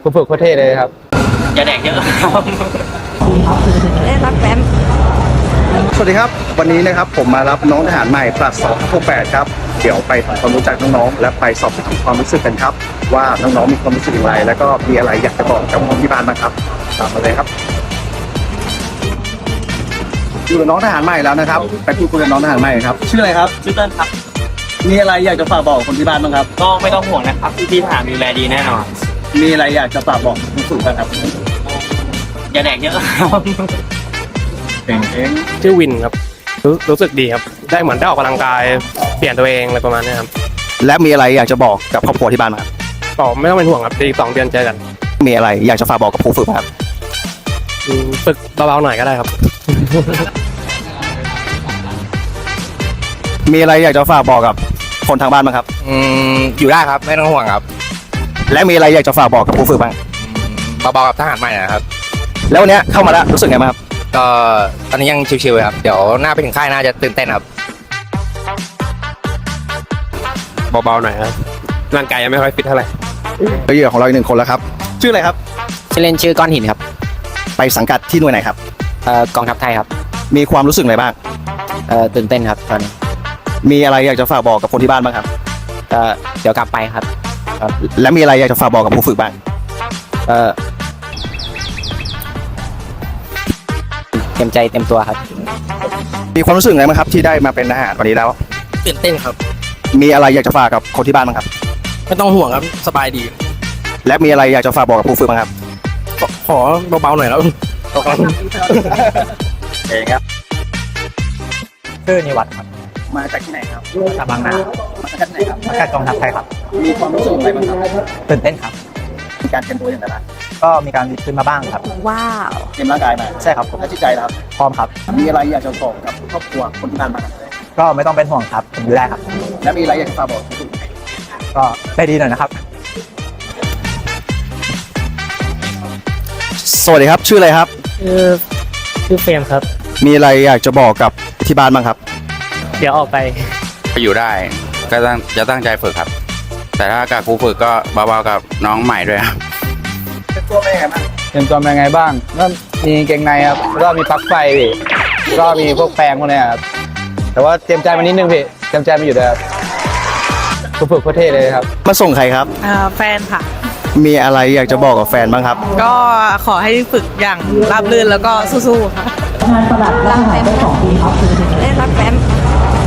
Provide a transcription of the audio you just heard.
ครูฝึกโคตรเท่เลยครับอย่าแดกเยอะครับได้รับแฟ้มสวัสดีครับ วันนี้นะครับผมมารับน้องทหารใหม่ปลัดสองหกแปดครับ เดี๋ยวไปทำความรู้จักน้องๆและไปสอบถามความรู้สึกกันครับ ว่าน้องๆมีความรู้สึกอย่างไร แล้วก็มีอะไรอยากจะบอกกับคนที่บ้านบ้างครับตามมาเลยครับอยู่กับน้องทหารใหม่แล้วนะครับไปพูดคุยกับน้องทหารใหม่ครับชื่ออะไรครับชื่อเติ้ลครับ มีอะไรอยากจะฝากบอกคนที่บ้านบ้างครับ ก็ไม่ต้องห่วงนะครับพี่ๆถามดูแลดีแน่นอน มีอะไรอยากจะฝากบอกคุณฝึกบ้างครับอย่าแดกเยอะครับเก่งเองชื่อวินครับรู้รู้สึกดีครับ ได้เหมือนได้ออกกำลังกายเปลี่ยนตัวเองอะไรประมาณเนี้ยครับและมีอะไรอยากจะบอกกับครอบครัวที่บ้านบ้างครับก็ไม่ต้องเป็นห่วงครับอีกสองเดือนเจอกันมีอะไรอยากจะฝากบอกกับครูฝึกบ้างครับอืมฝึกเบาๆหน่อยก็ได้ครับ มีอะไรอยากจะฝากบอกกับคนทางบ้านบ้างครับ อืมอยู่ได้ครับ ไม่ต้องห่วงครับ และมีอะไรอยากจะฝากบอกกับครูฝึกบ้างเบาๆกับทหารใหม่นะครับ แล้ววันเนี้ยเข้ามาแล้วรู้สึกไงบ้างครับ ก็ตอนนี้ยังชิวๆครับ เดี๋ยวหน้าไปถึงค่ายน่าจะตื่นเต้นครับ เบาๆหน่อยครับร่างกายยังไม่ค่อยฟิตเท่าไหร่เหยื่อของเราอีกหนึ่งคนแล้วครับ ชื่ออะไรครับ ชื่อเล่นชื่อก้อนหินครับไปสังกัดที่หน่วยไหนครับ เอ่อกองทัพไทยครับมีความรู้สึกอะไรบ้าง เอ่อตื่นเต้นครับตอนนี้มีอะไรอยากจะฝากบอกกับคนที่บ้านบ้างครับ เอ่อเดี๋ยวกลับไปครับ และมีอะไรอยากจะฝากบอกกับครูฝึกบ้าง เอ่อเต็มใจเต็มตัวครับ มีความรู้สึกไงบ้างครับ ที่ได้มาเป็นทหารวันนี้แล้ว ตื่นเต้นครับ มีอะไรอยากจะฝากกับคนที่บ้านบ้างครับ ไม่ต้องห่วงครับสบายดี และมีอะไรอยากจะฝากบอกกับครูฝึกบ้างครับขอเบาๆหน่อยแล้วเองครับชื่อนิวัฒน์ครับ มาจากที่ไหนครับจากบางนามาจากที่ไหนครับสังกัดกองทัพไทยครับ มีความรู้สึกอะไรบ้างครับตื่นเต้นครับ มีการเตรียมตัวอย่างไรบ้างก็มีการดีขึ้นมาบ้างครับ ว้าวเตรียมร่างกายมาใช่ครับผมและจิตใจนะครับ พร้อมครับ มีอะไรอยากจะบอกกับครอบครัวคนที่บ้านบ้างครับก็ไม่ต้องเป็นห่วงครับผมอยู่ได้ครับ และมีอะไรอยากจะฝากบอกครูฝึกก็ได้ดีหน่อยนะครับ สวัสดีครับชื่ออะไรครับชื่อชื่อเฟรมครับ มีอะไรอยากจะบอกกับที่บ้านบ้างครับ เดี๋ยวออกไป อยู่ได้ ก็ตั้งจะตั้งใจฝึกครับ แต่ถ้ากับครูฝึกก็เบาๆกับน้องใหม่ด้วยครับเป็นตัวเป็นยังไงบ้างเตรียมตัวเป็นไงบ้างก็มีเกงในครับแล้วก็มีปลั๊กไฟพี่แล้วก็มีพวกแปรงพวกเนี้ยครับแต่ว่าเตรียมใจมานิดนึงพี่เตรียมใจมาอยู่ด้วยครับครูฝึกโคตรเท่เลยครับ มาส่งใครครับ อ่าแฟนค่ะ มีอะไรอยากจะบอกกับแฟนบ้างครับ ก็ขอให้ฝึกอย่างราบรื่นแล้วก็สู้ๆค่ะได้รับแฟ้ม